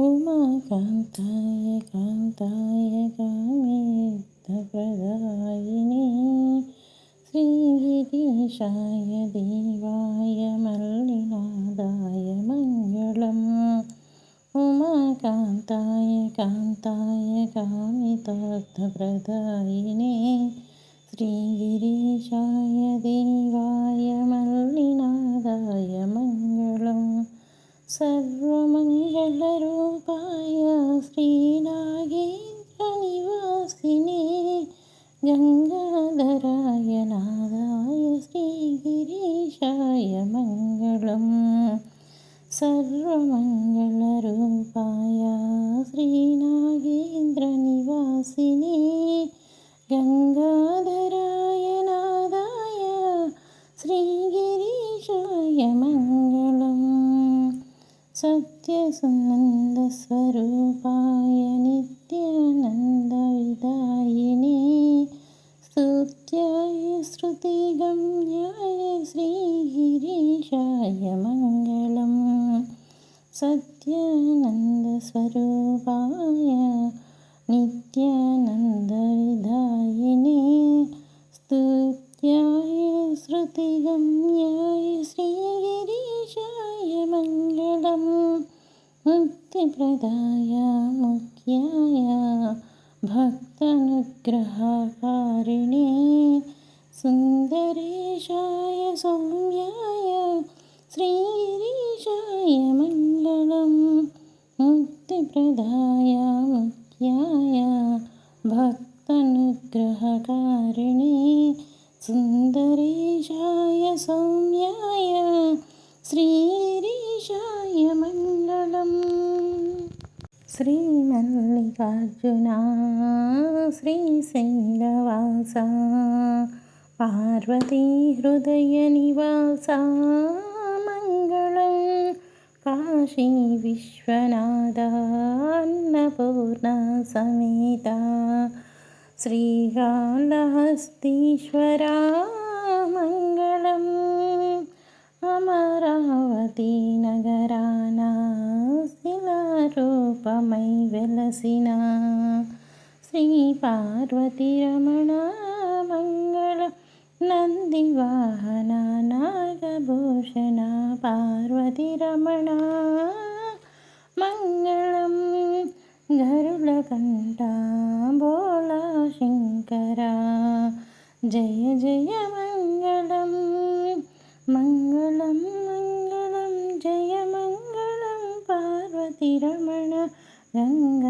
ഉമാകാന്തായ കാന്തായ കാമേത്തപ്രദായിനി ശ്രീഗിരീശായ ദേവായ മല്ലിനാഥായ മംഗളം. ഉമാകാന്തായ കാന്തായ കാമിതാർത്ഥപ്രദായിനി ശ്രീഗിരീശായ ദേവായ മല്ലിനാഥായ സർവമംഗളരൂപായ ശ്രീനാഗേന്ദ്രനിവാസിനെ ഗംഗാധരായ നാഥായ ശ്രീഗിരീശായ മംഗളം. സർവമംഗളരൂപായ ശ്രീനാഗേന്ദ്രനിവാസിനെ സത്യസന്നന്ദസ്വരൂപായ നിത്യാനന്ദവിദായിനി. സ്തുത്യായ ശ്രുതിഗമ്യായ ശ്രീഗിരീഷായ മംഗളം. സത്യാനന്ദസ്വരൂപായ നിത്യാനന്ദവിദായിനി. സ്തുത്യായ ശ്രുതിഗമ്യായ भक्तिप्रदाय मुख्याय भक्तनुग्रहकारिणे सुन्दरेशाय सौम्याय श्रीरीशाय मङ्गलं मुक्तिप्रदाय मुख्याय भक्तनुग्रहकारिणे सुन्दरेशाय सौम्याय श्रीरेशाय मङ्गलम् శ్రీ మల్లికార్జున శ్రీశైలవాస పార్వతీ హృదయ నివాస మంగళం కాశీ విశ్వనాథాన్నపూర్ణ సమేత శ్రీకాళహస్తీశ్వర మంగళం అమరావతి నగ മനസ്സിന ശ്രീ പാർവതി രമണ മംഗള നന്ദിവാഹന നാഗഭൂഷണ പാർവതി രമണ. മംഗളം ഗരുളകണ്ഠ ഭോള ശങ്കര ജയ ജയ മംഗളം മംഗളം മംഗളം ജയ മംഗളം പാർവതി രമണ ഗംഗ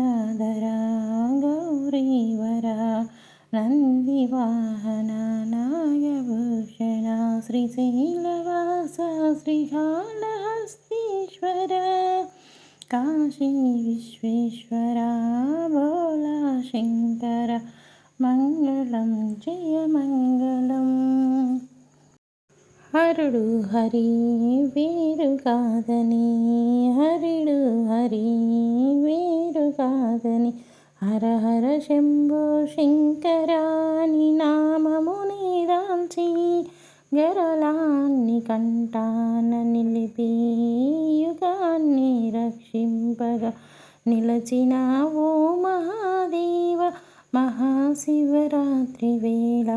श्रीवाहनानायभूषणा श्रीशैलवासा श्रीकालहस्तीश्वर काशी विश्वेश्वरा भोला शङ्कर मङ्गलं जयमङ्गलम्। हरडु हरि वीरुकादनी हरिडु हरि वीरुकादनी हर हर शम्भो शिङ्ग దాల్చి గరలాన్ని కంటాన నిలిపి యుగాన్ని రక్షింపగా నిలచిన ఓ మహాదేవ మహాశివరాత్రి వేళ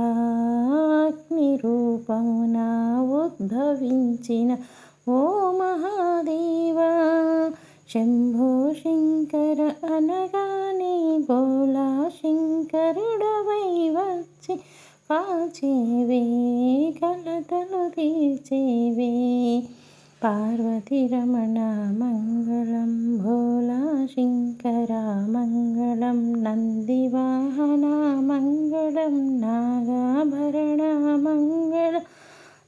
అగ్ని రూపమున ఉద్భవించిన ఓ మహాదేవ. శంభో శంకర అనగానే బోలా శంకరుడవై వచ్చి కాచేవే కలతలు తీర్చేవే పార్వతిరమణ మంగళం భోలా శంకర మంగళం నందివాహన మంగళం నాగాభరణ మంగళం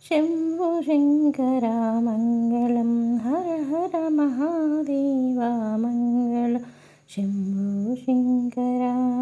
శంభు శంకర మంగళం హర హర మహాదేవ మంగళ శంభు శంకర పార్వతిరమణ మంగళ